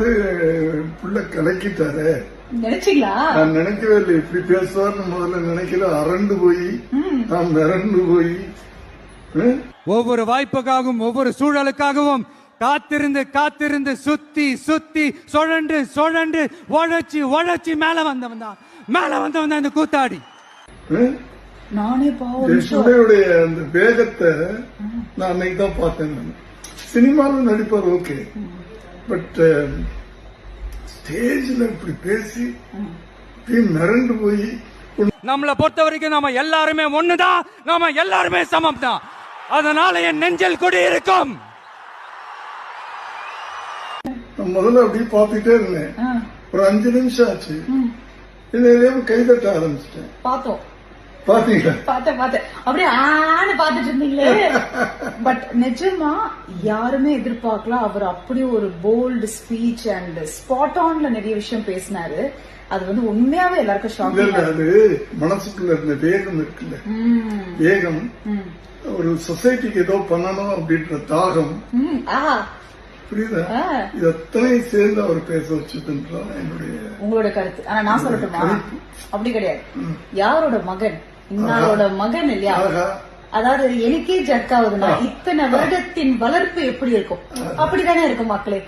தமிழ்நாடு புள்ள கலக்கிட்டாரு. நினைச்சீங்களா? நான் நினைக்கவே இல்லை இப்படி பேசுவார்னு முதல்ல நினைக்கல அரண்டு போய் நான் மிரண்டு போய்? ஒவ்வொரு வாய்ப்புக்காகவும் ஒவ்வொரு சூழலுக்காகவும் காத்திருந்து காத்திருந்து சுத்தி சுத்தி சுழண்டு சுழண்டு உழைச்சி உழைச்சி மேல வந்தவன் தான். மேல வந்தவன் தான் இந்த கூத்தாடி? நானே பிள்ளையுடைய அந்த வேகத்தை நான் அன்னைக்கு தான் பார்த்தேன் சினிமாவில் நடிப்பார் ஓகே. பட் ஸ்டேஜ்ல இப்படி பேசி இப்படி மிரண்டு போய் நம்மளை பொறுத்த வரைக்கும் நாம எல்லாருமே ஒண்ணுதான் நாம எல்லாருமே சமம் தான் அதனால என் நெஞ்சில் குடி இருக்கும். முதல்ல அப்படியே பார்த்துட்டே இருந்தேன். ஒரு அஞ்சு நிமிஷம் ஆச்சு. இதையிலேயே கைதட்ட ஆரம்பிச்சிட்டேன். பார்த்தோம். பாத்தீங்களா? பார்த்தேன் பார்த்தேன். அப்படியே பார்த்துட்டு இருந்தீங்களே. பட் நிஜமா யாருமே எதிர்பார்க்கல அவர் அப்படி ஒரு போல்டு ஸ்பீச் அண்ட் ஸ்பாட் ஆன்ல நிறைய விஷயம் பேசினாரு. அது வந்து உண்மையாவே எல்லாருக்கும் இல்ல அது மனசுக்குள்ள இருந்த வேகம் இருக்குல்ல. வேகம் ஒரு சொசைட்டிக்கு ஏதோ பண்ணணும் அப்படின்ற தாகம் புரியுதா? ஆ. இது அத்தனை சேர்ந்து அவர் பேச வச்சதுன்றான் என்னுடைய உங்களோட கருத்து. ஆனா நான் சொல்லட்டுமா? அப்படி கிடையாது. யாரோட மகன்? இன்னாரோட மகன் இல்லையா. அதாவது எனக்கே ஜர்க் ஆகுதுன்னா இத்தனை வருடத்தின் வளர்ப்பு எப்படி இருக்கும்? அப்படித்தானே இருக்கும் மக்களே?